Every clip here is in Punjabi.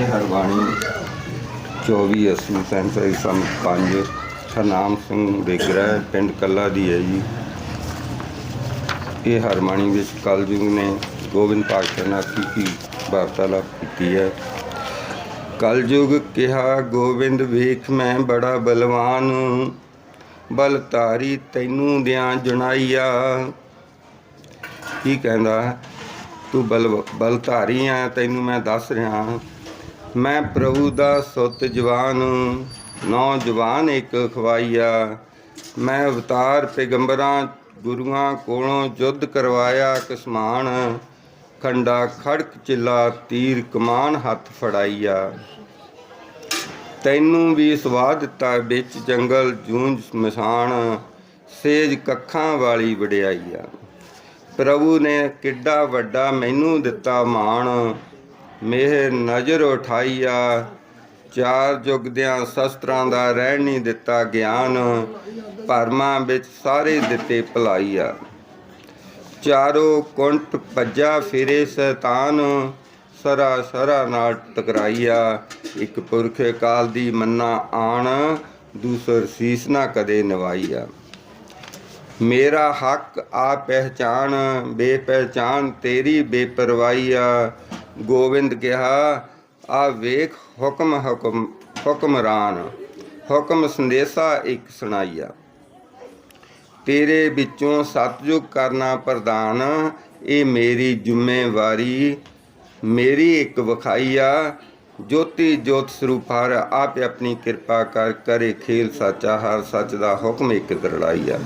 ਇਹ ਹਰਬਾਣੀ 24 80 ਸੈਂਸਰ ਸਮ 5 ਹਰਨਾਮ ਸਿੰਘ ਬੇਗਰਾ ਪਿੰਡ ਕੱਲਾ ਦੀ ਹੈ ਜੀ। ਇਹ ਹਰਬਾਣੀ ਵਿੱਚ ਕਲਯੁਗ ਨੇ ਗੋਬਿੰਦ ਪਾਤਸ਼ਾਹ ਨਾਲ ਕੀ ਵਾਰਤਾਲਾਪ ਕੀਤੀ ਹੈ। ਕਲਯੁਗ ਕਿਹਾ, ਗੋਬਿੰਦ ਵੇਖ, ਮੈਂ ਬੜਾ ਬਲਵਾਨ। ਬਲ ਧਾਰੀ ਤੈਨੂੰ ਦਿਆਂ ਜੁਨਾਈਆ। ਕੀ ਕਹਿੰਦਾ? ਤੂੰ ਬਲ ਬਲ ਧਾਰੀ ਆ, ਤੈਨੂੰ ਮੈਂ ਦੱਸ ਰਿਹਾ ਮੈਂ ਪ੍ਰਭੂ ਦਾ ਸੁੱਤ ਜਵਾਨ, ਨੌਜਵਾਨ ਇੱਕ ਖਵਾਈਆ। ਮੈਂ ਅਵਤਾਰ ਪੈਗੰਬਰਾਂ ਗੁਰੂਆਂ ਕੋਲੋਂ ਯੁੱਧ ਕਰਵਾਇਆ, ਕਸਮਾਨ ਖੰਡਾ ਖੜਕ ਚਿੱਲਾ, ਤੀਰ ਕਮਾਨ ਹੱਥ ਫੜਾਈਆ। ਤੈਨੂੰ ਵੀ ਸਵਾਦ ਦਿੱਤਾ ਵਿੱਚ ਜੰਗਲ, ਜੂੰਜ ਮਸਾਨ, ਸੇਜ ਕੱਖਾਂ ਵਾਲੀ ਵਡਿਆਈਆ। ਪ੍ਰਭੂ ਨੇ ਕਿੱਡਾ ਵੱਡਾ ਮੈਨੂੰ ਦਿੱਤਾ ਮਾਣ ਮੇਹ ਨਜ਼ਰ ਉਠਾਈਆ, ਚਾਰ ਜੁਗਦਿਆਂ ਸ਼ਸਤਰਾਂ ਦਾ ਰਹਿਣ ਨਹੀਂ ਦਿੱਤਾ ਗਿਆਨ, ਭਰਮਾਂ ਵਿੱਚ ਸਾਰੇ ਦਿੱਤੇ ਭਲਾਈਆ। ਚਾਰੋ ਕੁੰਟ ਭੱਜਾ ਫਿਰੇ ਸ਼ੈਤਾਨ, ਸਰਾ ਸਰਾ ਨਾਲ ਟਕਰਾਈਆ। ਇੱਕ ਪੁਰਖ ਕਾਲ ਦੀ ਮੰਨਾ ਆਣ, ਦੂਸਰ ਸੀਸ ਨਾ ਕਦੇ ਨਵਾਈਆ। ਮੇਰਾ ਹੱਕ ਆ ਪਹਿਚਾਨ ਬੇਪਹਿਚਾਨ ਤੇਰੀ ਬੇਪਰਵਾਹੀਆ। ਗੋਬਿੰਦ ਕਿਹਾ, ਆ ਵੇਖ ਹੁਕਮ ਹੁਕਮ ਹੁਕਮਰਾਨ ਹੁਕਮ ਸੰਦੇਸ਼ਾ ਇੱਕ ਸੁਣਾਈਆ। ਤੇਰੇ ਵਿੱਚੋਂ ਸਤਜੁਗ ਕਰਨਾ ਪ੍ਰਦਾਨ ਇਹ ਮੇਰੀ ਜ਼ਿੰਮੇਵਾਰੀ। ਮੇਰੀ ਇੱਕ ਵਖਾਈਆ, ਜੋਤੀ ਜੋਤ ਸਰੂਪ ਹਰ ਆਪ ਆਪਣੀ ਕਿਰਪਾ ਕਰ, ਕਰੇ ਖੇਲ ਸਾਚਾ, ਹਰ ਸੱਚ ਦਾ ਹੁਕਮ ਇੱਕ ਕਰੜਾਈਆ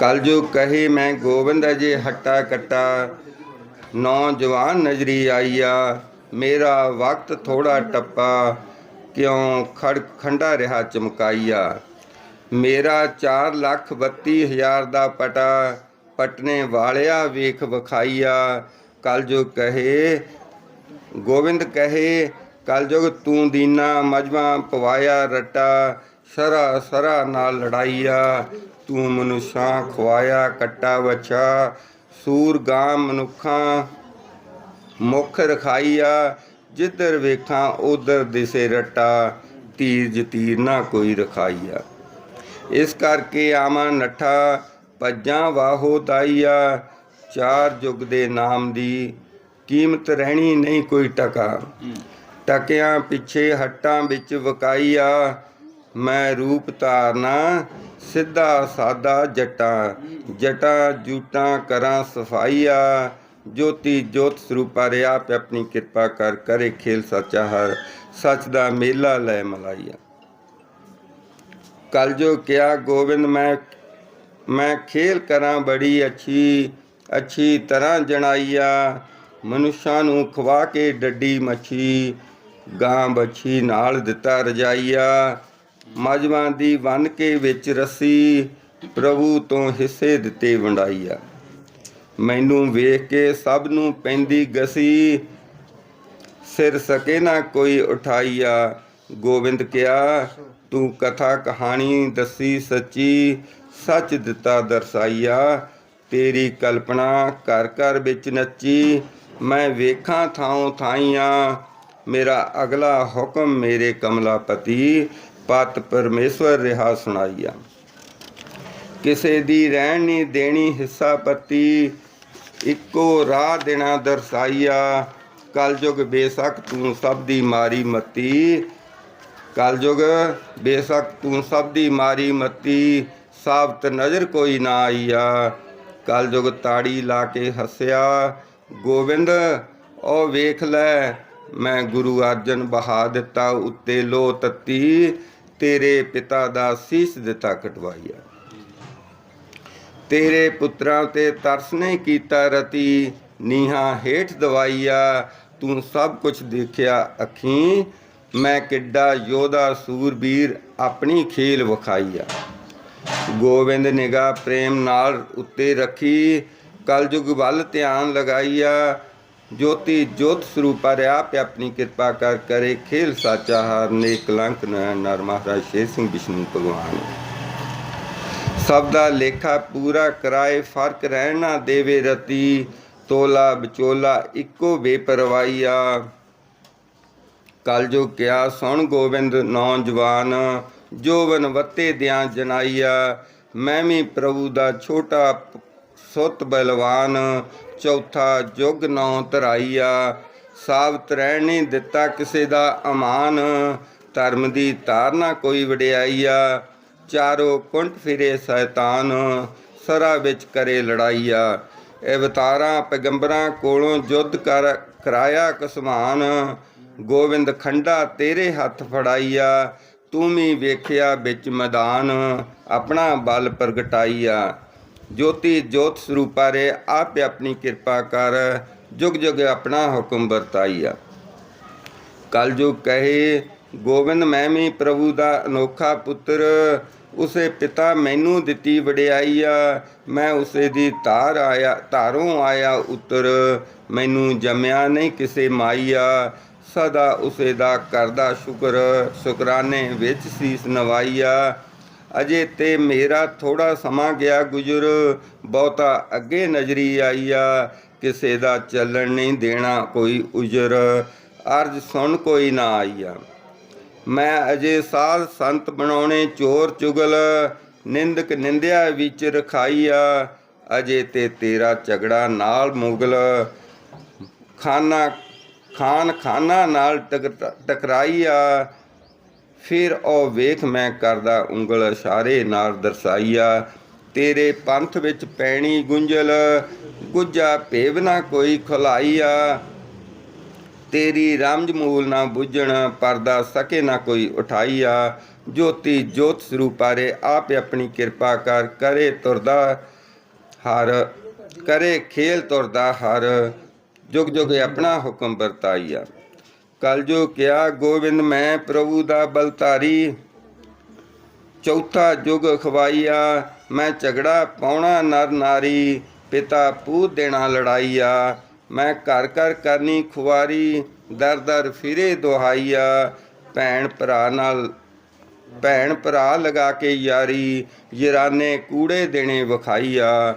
ਕਲ ਕਹੇ ਮੈਂ, ਗੋਬਿੰਦ ਅਜੇ ਹੱਟਾ ਕੱਟਾ ਨੌਜਵਾਨ ਨਜ਼ਰੀ ਆਈਆ, ਮੇਰਾ ਵਕਤ ਥੋੜਾ ਟੱਪਾ, ਕਿਉਂ ਖੜ, ਖੰਡਾ ਰਿਹਾ ਚਮਕਾਈਆ। ਮੇਰਾ 4 ਲੱਖ 32 ਹਜ਼ਾਰ ਦਾ ਪਟਾ, ਪਟਨੇ ਵਾਲਿਆ ਵੇਖ ਵਿਖਾਈਆ। ਕਲ ਜੋ ਕਹੇ ਗੋਬਿੰਦ ਕਹੇ, ਕਲਯੁਗ ਤੂੰ ਦੀਨਾ ਮਜਮਾ ਪਵਾਇਆ ਰਟਾ, ਸਰਾ ਸਰਾ ਨਾਲ ਲੜਾਈਆ। ਤੂੰ ਮਨੁਸ਼ਾਂ ਖਵਾਇਆ, ਕੱਟਾ ਵਛਾ ਸੂਰ ਗਾਂ ਮਨੁੱਖਾਂ ਮੁਖ ਰਖਾਈਆ, ਜਿੱਧਰ ਵੇਖਾਂ ਉਧਰ ਦਿਸੇ ਰਟਾ, ਤੀਰ ਜਤੀਰ ਨਾ ਕੋਈ ਰਖਾਈਆ। ਇਸ ਕਰਕੇ ਆਵਾਂ ਨੱਠਾ, ਭੱਜਾਂ ਵਾਹੋ ਦਾਈਆ ਚਾਰ ਜੁਗ ਦੇ ਨਾਮ ਦੀ ਕੀਮਤ ਰਹਿਣੀ ਨਹੀਂ ਕੋਈ ਟਕਾ। ਟਕਿਆਂ ਪਿੱਛੇ ਹੱਟਾਂ ਵਿੱਚ ਵਕਾਈਆ, ਮੈਂ ਰੂਪ ਧਾਰਨਾ ਸਿੱਧਾ ਸਾਦਾ ਜਟਾਂ ਜਟਾਂ ਜੂਟਾਂ ਕਰਾਂ ਸਫਾਈਆ। ਜੋਤੀ ਜੋਤ ਸਰੂਪਾ ਰਿਆ ਆਪ ਆਪਣੀ ਕਿਰਪਾ ਕਰ, ਕਰੇ ਖੇਲ ਸੱਚਾ ਹਰ, ਸੱਚ ਦਾ ਮੇਲਾ ਲੈ ਮਲਾਈਆ। ਕਲ ਜੋ ਕਿਆ ਗੋਬਿੰਦ, ਮੈਂ ਮੈਂ ਖੇਲ ਕਰਾਂ ਬੜੀ ਅੱਛੀ ਅੱਛੀ ਤਰ੍ਹਾਂ ਜਣਾਈਆ। ਮਨੁੱਖਾਂ ਨੂੰ ਖਵਾ ਕੇ ਡੱਡੀ ਮੱਛੀ, ਗਾਂ ਬੱਛੀ ਨਾਲ ਦਿੱਤਾ ਰਜਾਈਆ। ਮਜਵਾਂ ਦੀ ਵੰਨ ਕੇ ਵਿੱਚ ਰੱਸੀ ਪ੍ਰਭੂ ਤੋਂ ਹਿੱਸੇ ਦਿੱਤੇ ਵੰਡਾਈਆ। ਮੈਨੂੰ ਵੇਖ ਕੇ ਸਭ ਨੂੰ ਪੈਂਦੀ ਗਸੀ। ਸਿਰ ਸਕੇ ਨਾ ਕੋਈ ਉਠਾਈਆ। ਗੋਬਿੰਦ ਕਿਹਾ, ਤੂੰ ਕਥਾ ਕਹਾਣੀ ਦੱਸੀ ਸੱਚੀ, ਸੱਚ ਦਿੱਤਾ ਦਰਸਾਈਆ। ਤੇਰੀ ਕਲਪਨਾ ਘਰ ਘਰ ਵਿੱਚ ਨੱਚੀ। ਮੈਂ ਵੇਖਾਂ ਥਾਂ ਥਾਈਆਂ। ਮੇਰਾ ਅਗਲਾ ਹੁਕਮ ਮੇਰੇ ਕਮਲਾਪਤੀ। ਪਤ ਪਰਮੇਸ਼ਵਰ ਰਿਹਾ ਸੁਣਾਈਆ। ਕਿਸੇ ਦੀ ਰਹਿਣ ਨਹੀਂ ਦੇਣੀ ਹਿੱਸਾ ਪਤੀ, ਇੱਕੋ ਰਾਹ ਦੇਣਾ ਦਰਸਾਈਆ। ਕਲਯੁਗ ਬੇਸ਼ੱਕ ਤੂੰ ਸਭ ਦੀ ਮਾਰੀ ਮਤੀ। ਕਲਯੁਗ ਬੇਸ਼ੱਕ ਤੂੰ ਸਭ ਦੀ ਮਾਰੀ ਮਤੀ, ਸਾਬਤ ਨਜ਼ਰ ਕੋਈ ਨਾ ਆਈਆ। ਕਲਯੁਗ ਤਾੜੀ ਲਾ ਕੇ ਹੱਸਿਆ ਗੋਬਿੰਦ ਉਹ ਵੇਖ ਲੈ, ਮੈਂ ਗੁਰੂ ਅਰਜਨ ਬਹਾ ਦਿੱਤਾ ਉੱਤੇ ਲੋ ਤਤੀ। ਤੇਰੇ ਪਿਤਾ ਦਾ ਸੀਸ ਦਿੱਤਾ ਕਟਵਾਈਆ ਤੇਰੇ ਪੁੱਤਰਾਂ ਤੇ ਤਰਸ ਨਹੀਂ ਕੀਤਾ ਰਤੀ, ਨੀਹਾਂ ਹੇਠ ਦਵਾਈਆ ਤੂੰ ਸਭ ਕੁਝ ਦੇਖਿਆ ਅੱਖੀਂ, ਮੈਂ ਕਿੱਡਾ ਯੋਧਾ ਸੂਰਬੀਰ ਆਪਣੀ ਖੇਲ ਵਿਖਾਈਆ ਗੋਬਿੰਦ ਨਿਗਾਹ ਪ੍ਰੇਮ ਨਾਲ ਉੱਤੇ ਰੱਖੀ, ਕਲਯੁਗ ਵੱਲ ਧਿਆਨ ਲਗਾਈਆ ਜੋਤੀ ਜੋਤ ਸਰੂਪਾ ਰਿਆ ਪਿ ਆਪਣੀ ਕਿਰਪਾ ਕਰ ਕਰੇ, ਖੇਲ ਸਾਚਾ ਹਰ ਨੇ ਕਲੰਕ ਨਰ ਮਹਾਰਾਜ ਸ਼ੇਰ ਸਿੰਘ ਵਿਸ਼ਨੂੰ ਭਗਵਾਨ। ਸਭ ਦਾ ਲੇਖਾ ਪੂਰਾ ਕਰਾਏ, ਫ਼ਰਕ ਰਹਿਣ ਦੇਵੇ ਰਤੀ, ਤੋਲਾ ਵਿਚੋਲਾ ਇੱਕੋ ਬੇਪਰਵਾਈਆ ਕਲ ਜੋ ਕਿਆ ਸੁਣ ਗੋਬਿੰਦ ਨੌਜਵਾਨ ਜੋਵਨ ਵੱਤੇ ਦਿਆਂ ਜਨਾਈਆ, ਮੈਂ ਵੀ ਪ੍ਰਭੂ ਦਾ ਛੋਟਾ ਸੁਤ ਬਲਵਾਨ, ਚੌਥਾ ਜੁਗ ਨੌ ਧਰਾਈਆ ਸਾਬਤ ਰਹਿਣ ਦਿੱਤਾ ਕਿਸੇ ਦਾ ਅਮਾਨ, ਧਰਮ ਦੀ ਤਾਰਨਾ ਕੋਈ ਵਡਿਆਈਆ, ਚਾਰੋ ਕੁੰਟ ਫਿਰੇ ਸ਼ੈਤਾਨ, ਸਰਾ ਵਿੱਚ ਕਰੇ ਲੜਾਈਆ। ਅਵਤਾਰਾਂ ਪੈਗੰਬਰਾਂ ਕੋਲੋਂ ਯੁੱਧ ਕਰ ਕਰਾਇਆ ਕਸਮਾਨ ਗੋਬਿੰਦ ਖੰਡਾ ਤੇਰੇ ਹੱਥ ਫੜਾਈਆ, ਤੂੰ ਵੀ ਵੇਖਿਆ ਵਿੱਚ ਮੈਦਾਨ, ਆਪਣਾ ਬਲ ਪ੍ਰਗਟਾਈਆ। ਜੋਤੀ ਜੋਤ ਸਰੂਪਾ ਰੇ, ਆਪ ਆਪਣੀ ਕਿਰਪਾ ਕਰ, ਜੁਗ ਜੁਗ ਆਪਣਾ ਹੁਕਮ ਵਰਤਾਈਆ ਕਲਯੁਗ ਕਹੇ ਗੋਬਿੰਦ ਮੈਂ ਵੀ ਪ੍ਰਭੂ ਦਾ ਅਨੋਖਾ ਪੁੱਤਰ, ਉਸੇ ਪਿਤਾ ਮੈਨੂੰ ਦਿੱਤੀ ਵਡਿਆਈ ਆ। ਮੈਂ ਉਸੇ ਦੀ ਧਾਰ ਆਇਆ, ਧਾਰੋਂ ਆਇਆ ਉਤਰ, ਮੈਨੂੰ ਜੰਮਿਆ ਨਹੀਂ ਕਿਸੇ ਮਾਈਆ ਸਦਾ ਉਸੇ ਦਾ ਕਰਦਾ ਸ਼ੁਕਰ, ਸ਼ੁਕਰਾਨੇ ਵਿੱਚ ਸੀਸ ਨਵਾਈਆ ਅਜੇ ਤੇ ਮੇਰਾ ਥੋੜਾ ਸਮਾਂ ਗਿਆ ਗੁਜ਼ਰ, ਬਹੁਤਾ ਅੱਗੇ ਨਜ਼ਰੀ ਆਈ ਆ, ਕਿਸੇ ਦਾ ਚੱਲਣ ਨਹੀਂ ਦੇਣਾ ਕੋਈ ਉਜਰ, ਅਰਜ ਸੁਣ ਕੋਈ ਨਾ ਆਈਆ ਮੈਂ ਅਜੇ ਸਾਧ ਸੰਤ ਬਣਾਉਣੇ ਚੋਰ ਚੁਗਲ, ਨਿੰਦਕ ਨਿੰਦਿਆ ਵਿੱਚ ਰਖਾਈਆ ਅਜੇ ਤੇ ਤੇਰਾ ਝਗੜਾ ਨਾਲ ਮੁਗਲ। ਖਾਨਾ, ਖਾਨ ਖਾਨਾ ਨਾਲ ਟਕਰਾ- ਟਕਰਾਈਆ ਫਿਰ ਉਹ ਵੇਖ ਮੈਂ ਕਰਦਾ ਉਂਗਲ ਇਸ਼ਾਰੇ ਨਾਲ ਦਰਸਾਈਆ, ਤੇਰੇ ਪੰਥ ਵਿੱਚ ਪੈਣੀ ਗੁੰਝਲ ਗੁੱਜਾ ਭੇਵ ਨਾ ਕੋਈ ਖੁਲਾਈਆ। ਤੇਰੀ ਰਾਮਜ਼ ਮੂਲ ਨਾ ਬੁੱਝਣ, ਪਰਦਾ ਸਕੇ ਨਾ ਕੋਈ ਉਠਾਈਆ। ਜੋਤੀ ਜੋਤ ਸਰੂਪਾਰੇ ਆਪ ਆਪਣੀ ਕਿਰਪਾ ਕਰ, ਕਰੇ ਤੁਰਦਾ ਹਰ, ਕਰੇ ਖੇਲ ਤੁਰਦਾ ਹਰ। ਜੁਗ ਜੁਗ ਆਪਣਾ ਹੁਕਮ ਵਰਤਾਈਆ। ਕਲ ਜੋ ਕਿਆ ਗੋਬਿੰਦ, ਮੈਂ ਪ੍ਰਭੂ ਦਾ ਬਲਤਾਰੀ ਚੌਥਾ ਜੁਗ ਖਵਾਈਆ ਮੈਂ ਝਗੜਾ ਪਾਉਣਾ ਨਰ ਨਾਰੀ। ਪਿਤਾ ਪੂਤ ਦੇਣਾ ਲੜਾਈਆ। ਮੈਂ ਘਰ ਘਰ ਕਰਨੀ ਖੁਆਰੀ ਦਰ ਦਰ ਫਿਰੇ ਦੁਹਾਈਆ। ਭੈਣ ਭਰਾ ਨਾਲ, ਭੈਣ ਭਰਾ ਲਗਾ ਕੇ ਯਾਰੀ। ਯਰਾਨੇ ਕੂੜੇ ਦੇਣੇ ਵਿਖਾਈਆ।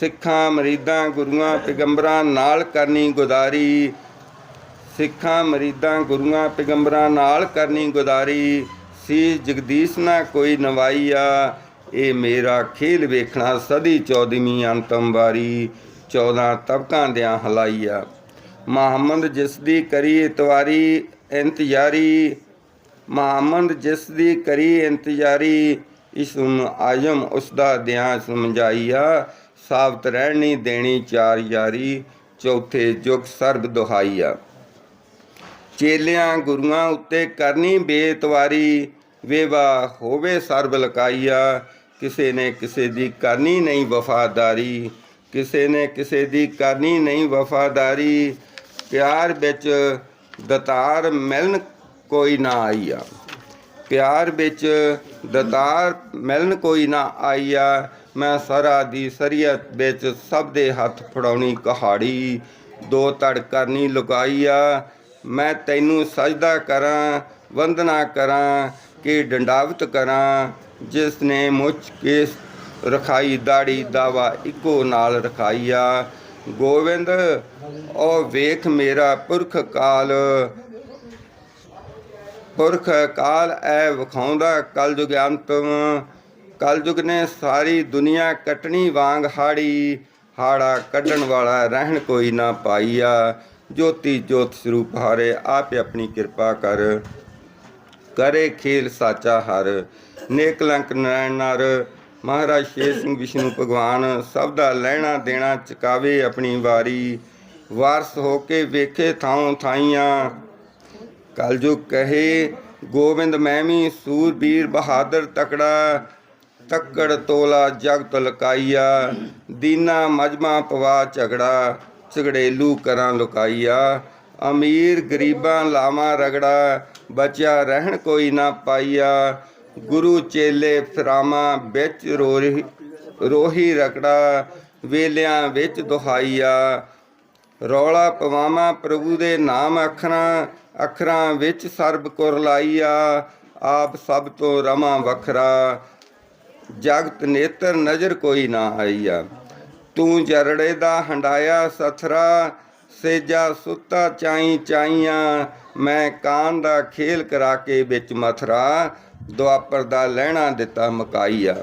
ਸਿੱਖਾਂ, ਮਰੀਦਾਂ, ਗੁਰੂਆਂ, ਪੈਗੰਬਰਾਂ ਨਾਲ ਕਰਨੀ ਗੁਦਾਰੀ। ਸਿੱਖਾਂ, ਮਰੀਦਾਂ, ਗੁਰੂਆਂ, ਪੈਗੰਬਰਾਂ ਨਾਲ ਕਰਨੀ ਗੁਦਾਰੀ ਸੀ। ਜਗਦੀਸ਼ ਨਾ ਕੋਈ ਨਵਾਈਆ, ਇਹ ਮੇਰਾ ਖੇਲ ਵੇਖਣਾ ਸਦੀ ਚੌਦਵੀਂ ਅੰਤਮ ਵਾਰੀ 14 ਤਬਕਾਂ ਦਿਆਂ ਹਲਾਈਆ। ਮੁਹੰਮਦ ਜਿਸ ਦੀ ਕਰੀ ਇਤਵਾਰੀ, ਇੰਤਜ਼ਾਰੀ। ਮੁਹੰਮਦ ਜਿਸ ਦੀ ਕਰੀ ਇੰਤਜ਼ਾਰੀ ਇਸ ਨੂੰ ਆਜਮ ਉਸ ਦਾ ਦਿਆਂ ਸਮਝਾਈਆ। ਸਾਬਤ ਰਹਿਣੀ ਦੇਣੀ ਚਾਰ ਯਾਰੀ, ਚੌਥੇ ਜੁਗ ਸਰਬ ਦੁਹਾਈਆ। ਚੇਲਿਆਂ ਗੁਰੂਆਂ ਉੱਤੇ ਕਰਨੀ ਬੇਤਵਾਰੀ, ਵੇਵਾ ਹੋਵੇ ਸਰਬ ਲਕਾਈਆ। ਕਿਸੇ ਨੇ ਕਿਸੇ ਦੀ ਕਰਨੀ ਨਹੀਂ ਵਫਾਦਾਰੀ, ਕਿਸੇ ਨੇ ਕਿਸੇ ਦੀ ਕਰਨੀ ਨਹੀਂ ਵਫਾਦਾਰੀ। ਪਿਆਰ ਵਿੱਚ ਦਤਾਰ ਮਿਲਣ ਕੋਈ ਨਾ ਆਈਆ। ਪਿਆਰ ਵਿੱਚ ਦਤਾਰ ਮਿਲਣ ਕੋਈ ਨਾ ਆਈਆ। ਮੈਂ ਸਰਾ ਦੀ ਸਰੀਅਤ ਵਿੱਚ ਸਭ ਦੇ ਹੱਥ ਫੜਾਉਣੀ ਕਹਾੜੀ। ਦੋ ਧੜ ਕਰਨੀ ਲੁਕਾਈਆ। ਮੈਂ ਤੈਨੂੰ ਸਜਦਾ ਕਰਾਂ, ਵੰਦਨਾ ਕਰਾਂ, ਕਿ ਡੰਡਾਵਤ ਕਰਾਂ, ਜਿਸ ਨੇ ਮੁੱਚ ਕੇ ਰਖਾਈ ਦਾੜੀ ਦਾਵਾ ਇੱਕੋ ਨਾਲ ਰਖਾਈਆ। ਗੋਬਿੰਦ ਉਹ ਵੇਖ ਮੇਰਾ ਪੁਰਖ ਕਾਲ। ਪੁਰਖ ਕਾਲ ਐ ਵਿਖਾਉਂਦਾ ਕਲਯੁਗ ਅੰਤਮ। ਕਲਯੁਗ ਨੇ ਸਾਰੀ ਦੁਨੀਆ ਕਟਣੀ ਵਾਂਗ ਹਾੜੀ। ਹਾੜਾ ਕੱਢਣ ਵਾਲਾ ਰਹਿਣ ਕੋਈ ਨਾ ਪਾਈਆ। ਜੋਤੀ ਜੋਤ ਸਰੂਪ ਹਾਰੇ, ਆਪੇ ਆਪਣੀ ਕਿਰਪਾ ਕਰ। ਕਰੇ ਖੇਲ ਸਾਚਾ ਹਰ, ਨੇਕ ਲੰਕ ਨੈਣ ਨਰ। ਮਹਾਰਾਜ ਸ਼ੇਰ ਸਿੰਘ ਵਿਸ਼ਨੂੰ ਭਗਵਾਨ, ਸਭ ਦਾ ਲੈਣਾ ਦੇਣਾ ਚਕਾਵੇ ਆਪਣੀ ਵਾਰੀ। ਵਾਰਸ ਹੋ ਕੇ ਵੇਖੇ ਥਾਂ ਥਾਈਆਂ। ਕਲਯੁਗ ਕਹੇ ਗੋਬਿੰਦ ਮੈਂ ਵੀ ਸੂਰਬੀਰ ਬਹਾਦਰ ਤਕੜਾ। ਤੱਕੜ ਤੋਲਾ ਜਗਤ ਲਕਾਈਆ, ਦੀਨਾ ਮਜਮਾ ਪਵਾ ਝਗੜਾ। ਝਗੜੇਲੂ ਕਰਾਂ ਲੁਕਾਈਆ, ਅਮੀਰ ਗਰੀਬਾਂ ਲਾਵਾਂ ਰਗੜਾ, ਬਚਿਆ ਰਹਿਣ ਕੋਈ ਨਾ ਪਾਈਆ, ਗੁਰੂ ਚੇਲੇ ਫਰਾਮਾਂ ਵਿੱਚ ਰੋਹੀ ਰੋਹੀ ਰਗੜਾ, ਵੇਲਿਆਂ ਵਿੱਚ ਦੁਹਾਈਆ, ਰੌਲਾ ਪਵਾਵਾਂ ਪ੍ਰਭੂ ਦੇ ਨਾਮ ਅੱਖਰਾਂ ਅੱਖਰਾਂ ਵਿੱਚ ਸਰਬ ਕੁਰ ਲਾਈਆ, ਆਪ ਸਭ ਤੋਂ ਰਮਾ ਵੱਖਰਾ, ਜਗਤ ਨੇਤਰ ਨਜ਼ਰ ਕੋਈ ਨਾ ਆਈਆ। ਤੂੰ ਜਰੜੇ ਦਾ ਹੰਡਾਇਆ ਸਥਰਾ, ਸੇਜਾ ਸੁੱਤਾ ਚਾਈ ਚਾਈਆਂ, ਮੈਂ ਕਾਨ ਦਾ ਖੇਲ ਕਰਾ ਕੇ ਵਿੱਚ ਮਥਰਾ, ਦੁਆਪਰ ਦਾ ਲੈਣਾ ਦਿੱਤਾ ਮਕਾਈਆ।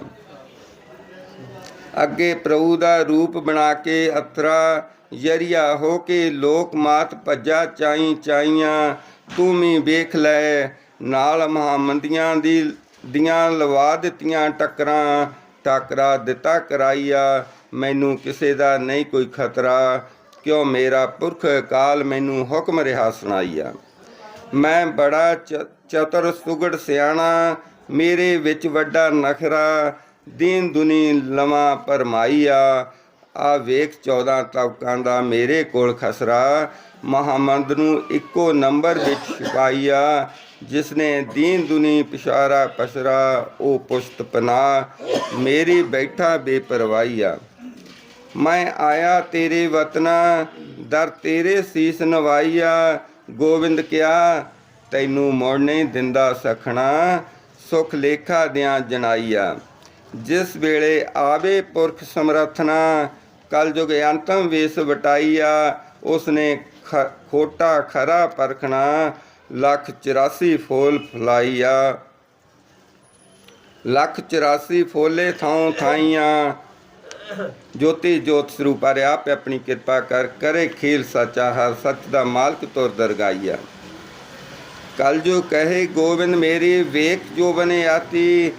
ਅੱਗੇ ਪ੍ਰਭੂ ਦਾ ਰੂਪ ਬਣਾ ਕੇ ਅਥਰਾ, ਯਰੀਆ ਹੋ ਕੇ ਲੋਕ ਮਾਤ ਭੱਜਾ ਚਾਈ ਚਾਈਆਂ, ਤੂੰ ਵੀ ਵੇਖ ਲੈ, ਨਾਲ ਮਹਾਮੰਦੀਆਂ ਦੀ, ਦੀਆਂ ਲਵਾ ਦਿੱਤੀਆਂ ਟੱਕਰਾਂ ਟਾਕਰਾ ਦਿੱਤਾ ਕਰਾਈਆ, ਮੈਨੂੰ ਕਿਸੇ ਦਾ ਨਹੀਂ ਕੋਈ ਖਤਰਾ, ਕਿਉਂ ਮੇਰਾ ਪੁਰਖ ਕਾਲ ਮੈਨੂੰ ਹੁਕਮ ਰਿਹਾ ਸੁਣਾਈਆ। ਮੈਂ ਬੜਾ ਚ- ਚਤੁਰ ਸੁਗੜ ਸਿਆਣਾ, ਮੇਰੇ ਵਿੱਚ ਵੱਡਾ ਨਖਰਾ, ਦੀਨ ਦੁਨੀ ਲਵਾ ਪਰਮਾਈਆ ਆ ਵੇਖ 14 ਤਬਕਾਂ ਦਾ ਮੇਰੇ ਕੋਲ ਖਸਰਾ, ਮਹਾਮੰਦ ਨੂੰ ਇੱਕੋ ਨੰਬਰ ਵਿੱਚ ਛਪਾਈਆ। ਜਿਸ ਨੇ ਦੀਨ ਦੁਨੀ ਪਿਸ਼ਾਰਾ ਪਸਰਾ ਉਹ ਪੁਸ਼ਤ ਪਨਾ, ਮੇਰੀ ਬੈਠਾ ਬੇਪਰਵਾਹੀਆ ਮੈਂ ਆਇਆ ਤੇਰੇ ਵਤਨਾ, ਦਰ ਤੇਰੇ ਸੀਸ ਨਵਾਈਆ ਗੋਬਿੰਦ ਕਿਆ ਤੈਨੂੰ ਮੁੜ ਨਹੀਂ ਦਿੰਦਾ ਸਖਣਾ, ਸੁਖ ਲੇਖਾ ਦਿਆਂ ਜਨਾਈਆ ਜਿਸ ਵੇਲੇ ਆਵੇ ਪੁਰਖ ਸਮਰਥਨਾ, ਕਲਯੁਗ ਅੰਤਮ ਵੇਸ ਵਟਾਈਆ ਉਸਨੇ ਖ- ਖੋਟਾ ਖਰਾ ਪਰਖਣਾ ਲੱਖ 84 ਫੋਲ ਫਲਾਈਆ। ਲੱਖ 84 ਫੋਲੇ ਥਾਂ ਥਾਈਆਂ। ਜੋਤੀ ਜੋਤ ਸਰੂਪ ਆਪ ਆਪਣੀ ਕਿਰਪਾ ਕਰ, ਕਰੇ ਖੇਲ ਸਚਾ ਸੱਚ ਦਾ ਮਾਲਕ ਤੁਰ ਦਰਗਾਈਆ। ਕਲ ਜੋ ਕਹੇ, ਗੋਬਿੰਦ ਮੇਰੀ, ਵੇਖ ਜੋ ਬਨੇ ਆਤੀ,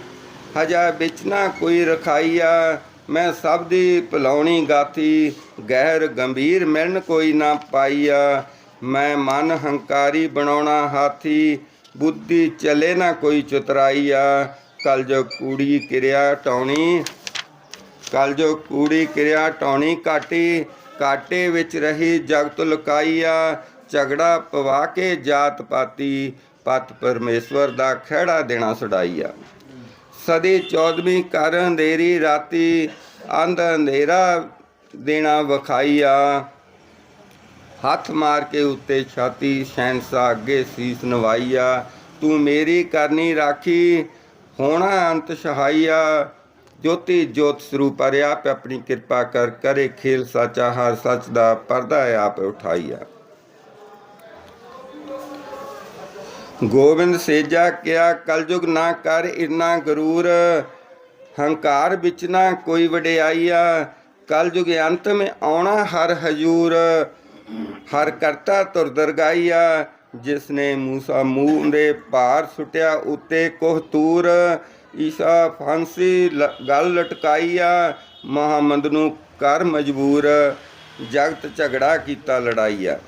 ਹਜਾ ਵਿੱਚ ਨਾ ਕੋਈ ਰਖਾਈਆ। ਮੈਂ ਸਭ ਦੀ ਭਲਾਉਣੀ ਗਾਥੀ, ਗਹਿਰ ਗੰਭੀਰ ਮਿਲਣ ਕੋਈ ਨਾ ਪਾਈਆ। ਮੈਂ ਮਨ ਹੰਕਾਰੀ ਬਣਾਉਣਾ ਹਾਥੀ, ਬੁੱਧੀ ਚਲੇ ਨਾ ਕੋਈ ਚਤਰਾਈਆ। ਕਲ ਜੋ ਕੂੜੀ ਕਿਰਿਆ ਟਾਉਣੀ ਕਲ ਜੋ ਕੂੜੀ ਕਿਰਿਆ ਟਾਉਣੀ ਕਾਟੀ, ਕਾਟੇ ਵਿੱਚ ਰਹੀ ਜਗਤ ਲੁਕਾਈਆ। ਝਗੜਾ ਪਵਾ ਕੇ ਜਾਤ ਪਾਤੀ, ਪਤ ਪਰਮੇਸ਼ਵਰ ਦਾ ਖਿਹੜਾ ਦੇਣਾ ਛੁਡਾਈਆ ਸਦੀ 14ਵੀਂ ਕਰ ਅੰਧੇਰੀ ਰਾਤੀ, ਅੰਧ ਅੰਧੇਰਾ ਦੇਣਾ ਵਖਾਈਆ। ਹੱਥ ਮਾਰ ਕੇ ਉੱਤੇ ਛਾਤੀ, ਸ਼ਹਿਨਸ਼ਾਹ ਅੱਗੇ ਸੀਸ ਨਵਾਈਆ ਤੂੰ ਮੇਰੀ ਕਰਨੀ ਰਾਖੀ, ਹੋਣਾ ਅੰਤ ਸਹਾਈਆ ਜੋਤੀ ਜੋਤ ਸਰੂਪ ਹਰਿ ਆਪ ਆਪਣੀ ਕਿਰਪਾ ਕਰ, ਕਰੇ ਖੇਲ ਸਾਚਾ, ਹਰ ਸੱਚ ਦਾ ਪਰਦਾ ਆਪ ਉਠਾਈਆ ਗੋਬਿੰਦ ਸੇਜਾ ਕਿਆ ਕਲਯੁਗ ਨਾ ਕਰ ਇਨਾ ਗਰੂਰ, ਹੰਕਾਰ ਵਿੱਚ ਨਾ ਕੋਈ ਵਡਿਆਈਆ ਕਲਯੁਗ ਅੰਤ ਮੇ ਆਉਣਾ ਹਰ ਹਜੂਰ ਹਰ ਕਰਤਾ ਤੁਰ ਦਰਗਾਈਆ ਜਿਸ ਨੇ ਮੂਸਾ ਮੂੰਹ ਦੇ ਭਾਰ ਸੁਟਿਆ, ਉੱਤੇ ਕੋਹਤੂਰ ਈਸਾ ਫਾਂਸੀ ਲ- ਗਲ ਲਟਕਾਈਆ, ਮਹਾਮੰਦ ਨੂੰ ਕਰ ਮਜਬੂਰ, ਜਗਤ ਝਗੜਾ ਕੀਤਾ ਲੜਾਈਆ।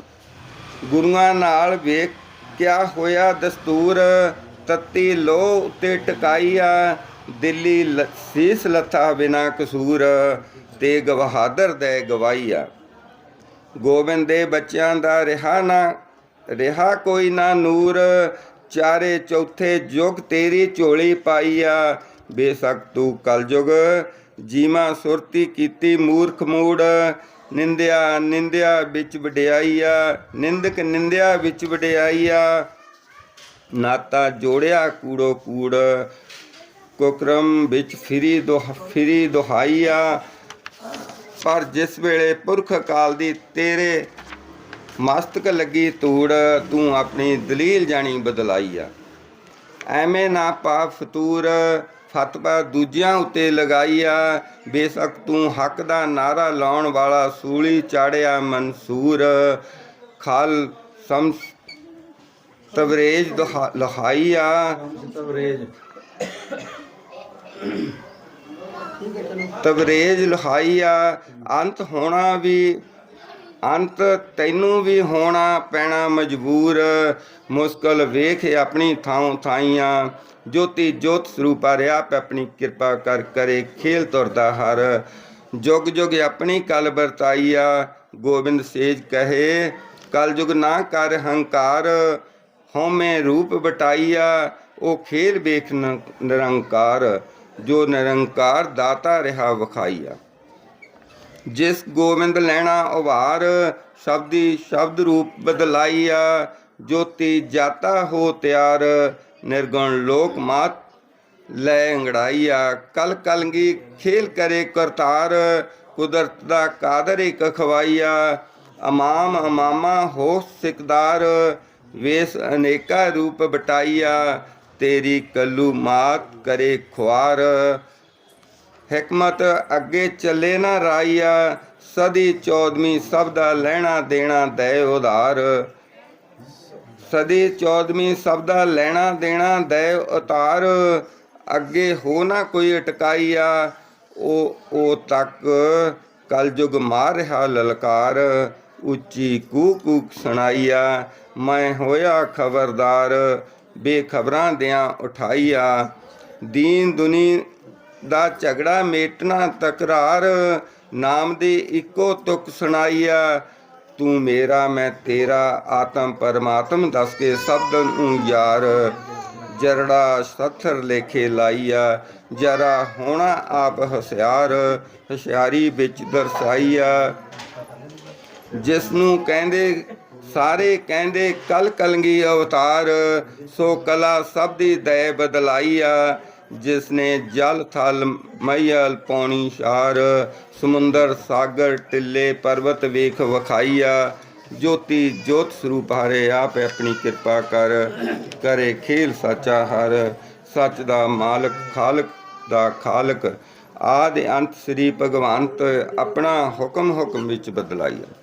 ਗੁਰੂਆਂ ਨਾਲ ਵੇਖ ਕਿਆ ਹੋਇਆ ਦਸਤੂਰ, ਤੱਤੀ ਲੋ ਉੱਤੇ ਟਕਾਈਆ, ਦਿੱਲੀ ਲ- ਸੀਸ ਲੱਥਾ ਬਿਨਾ ਕਸੂਰ, ਤੇ ਗਵਾਦਰ ਦੇ ਗਵਾਈਆ ਗੋਬਿੰਦ ਦੇ ਬੱਚਿਆਂ ਦਾ ਰਿਹਾ ਨਾ, ਰਿਹਾ ਕੋਈ ਨਾ ਨੂਰ, ਚਾਰੇ ਚੌਥੇ ਜੁਗ ਤੇਰੀ ਝੋਲੀ ਪਾਈਆ ਬੇਸ਼ੱਕ ਤੂੰ ਕਲਯੁਗ ਜੀਮਾ ਸੁਰਤੀ ਕੀਤੀ ਮੂਰਖ ਮੂੜ, ਨਿੰਦਿਆ ਨਿੰਦਿਆ ਵਿੱਚ ਵਡਿਆਈਆ ਨਿੰਦਕ ਨਿੰਦਿਆ ਵਿੱਚ ਵਡਿਆਈਆ ਨਾਤਾ ਜੋੜਿਆ ਕੂੜੋ ਕੂੜ, ਕੁਕਰਮ ਵਿੱਚ ਫਿਰੀ ਦੁਹ, ਫਿਰੀ ਦੁਹਾਈਆ ਪਰ ਜਿਸ ਵੇਲੇ ਪੁਰਖ ਕਾਲ ਦੀ ਤੇਰੇ ਮਸਤਕ ਲੱਗੀ ਧੂੜ, ਤੂੰ ਆਪਣੀ ਦਲੀਲ ਜਾਣੀ ਬਦਲਾਈ ਆ। ਐਵੇਂ ਨਾ ਪਾ ਫਤੂਰ ਫਤਵਾ ਦੂਜਿਆਂ ਉੱਤੇ ਆ। ਬੇਸ਼ੱਕ ਤੂੰ ਹੱਕ ਦਾ ਨਾਰਾ ਲਾਉਣ ਵਾਲਾ ਸੂਲੀ ਚਾੜਿਆ ਮਨਸੂਰ। ਖਾਲ ਸਮ ਤਵਰੇਜ ਦੁਹਾ- ਲਹਾਈਆ ਤਵਰੇਜ। ਤਬਰੇਜ ਲਹਾਈਆ ਅੰਤ ਹੋਣਾ ਵੀ, ਅੰਤ ਤੈਨੂੰ ਵੀ ਹੋਣਾ ਪੈਣਾ ਮਜਬੂਰ। ਮੁਸ਼ਕਲ ਵੇਖ ਆਪਣੀ ਥਾਂ ਥਾਈਆਂ, ਜੋਤੀ ਜੋਤ ਸਰੂਪ ਰਿਆ ਆਪਣੀ ਕਿਰਪਾ ਕਰ ਕਰੇ, ਖੇਲ ਤੁਰਦਾ ਹਰ। ਜੁਗ ਜੁਗ ਆਪਣੀ ਕਲ ਵਰਤਾਈਆ, ਗੋਬਿੰਦ ਸੇਜ ਕਹੇ, ਕਲ ਜੁਗ ਨਾ ਕਰ ਹੰਕਾਰ, ਹਉਮੈ ਰੂਪ ਬਟਾਈਆ ਉਹ ਖੇਲ ਵੇਖ ਨ- ਨਿਰੰਕਾਰ। ਜੋ ਨਿਰੰਕਾਰ ਦਾਤਾ ਰਿਹਾ ਵਖਾਈਆ ਜਿਸ ਗੋਵਿੰਦ ਲੈਣਾ ਉਭਾਰ, ਸ਼ਬਦੀ ਸ਼ਬਦ ਰੂਪ ਬਦਲਾਈਆ ਜੋਤੀ ਜਾਤਾ ਹੋ ਤਿਆਰ, ਨਿਰਗੁਣ ਲੋਕ ਮਾਤ ਲੈ ਅੰਗੜਾਈਆ ਕਲ ਕਲੰਗੀ ਖੇਲ ਕਰੇ ਕਰਤਾਰ, ਕੁਦਰਤ ਦਾ ਕਾਦਰ ਇੱਕ ਖਵਾਈਆ ਅਮਾਮ ਅਮਾਮਾ ਹੋ ਸਿਕਦਾਰ, ਵੇਸ ਅਨੇਕਾ ਰੂਪ ਬਟਾਈਆ ਤੇਰੀ ਕੱਲੂ ਮਾਤ ਕਰੇ ਖੁਆਰ। ਹਕਮਤ ਅੱਗੇ ਚੱਲੇ ਨਾ ਰਾਈਆ, ਸਦੀ ਚੌਦਵੀਂ ਸਭ ਦਾ ਲੈਣਾ ਦੇਣਾ ਦੇ ਉਧਾਰ। ਸਦੀ ਚੌਦਵੀਂ ਸਭ ਦਾ ਲੈਣਾ ਦੇਣਾ ਦੇ ਉਤਾਰ। ਅੱਗੇ ਹੋ ਨਾ ਕੋਈ ਅਟਕਾਈਆ ਉਹ ਉਹ ਤੱਕ ਕਲਯੁਗ ਮਾਰ ਰਿਹਾ ਲਲਕਾਰ। ਉੱਚੀ ਕੂ ਕੂਕ ਸੁਣਾਈਆ, ਮੈਂ ਹੋਇਆ ਖਬਰਦਾਰ। ਬੇਖਬਰਾਂ ਦਿਆਂ ਉਠਾਈਆ। ਦੀਨ ਦੁਨੀ ਦਾ ਝਗੜਾ ਮੇਟਣਾ ਤਕਰਾਰ, ਨਾਮ ਦੀ ਇੱਕੋ ਤੁਕ ਸੁਣਾਈਆ। ਤੂੰ ਮੇਰਾ, ਮੈਂ ਤੇਰਾ, ਆਤਮ ਪਰਮਾਤਮ ਦੱਸ ਕੇ ਸ਼ਬਦ ਨੂੰ ਯਾਰ। ਜਰੜਾ ਸੱਥਰ ਲੇਖੇ ਲਾਈਆ, ਜਰਾ ਹੋਣਾ ਆਪ ਹਸਿਆਰ, ਹਸ਼ਿਆਰੀ ਵਿੱਚ ਦਰਸਾਈਆ। ਜਿਸ ਨੂੰ ਕਹਿੰਦੇ ਸਾਰੇ ਕਹਿੰਦੇ ਕਲ ਕਲੰਗੀ ਅਵਤਾਰ, ਸੋ ਕਲਾ ਸਭ ਦੀ ਦਇ ਬਦਲਾਈਆ ਜਿਸ ਨੇ ਜਲ ਥਲ ਮਈਲ ਪੌਣੀ ਸ਼ਾਰ, ਸਮੁੰਦਰ ਸਾਗਰ ਟਿੱਲੇ ਪਰਬਤ ਵੇਖ ਵਖਾਈਆ ਜੋਤੀ ਜੋਤ ਸਰੂਪ ਹਰੇ, ਆਪ ਆਪਣੀ ਕਿਰਪਾ ਕਰ, ਕਰੇ ਖੇਲ ਸਾਚਾ ਹਰ। ਸੱਚ ਦਾ ਮਾਲਕ, ਖਾਲਕ ਦਾ ਖਾਲਕ, ਆਦਿ ਅੰਤ ਸ੍ਰੀ ਭਗਵੰਤ ਆਪਣਾ ਹੁਕਮ ਹੁਕਮ ਵਿੱਚ ਬਦਲਾਈਆ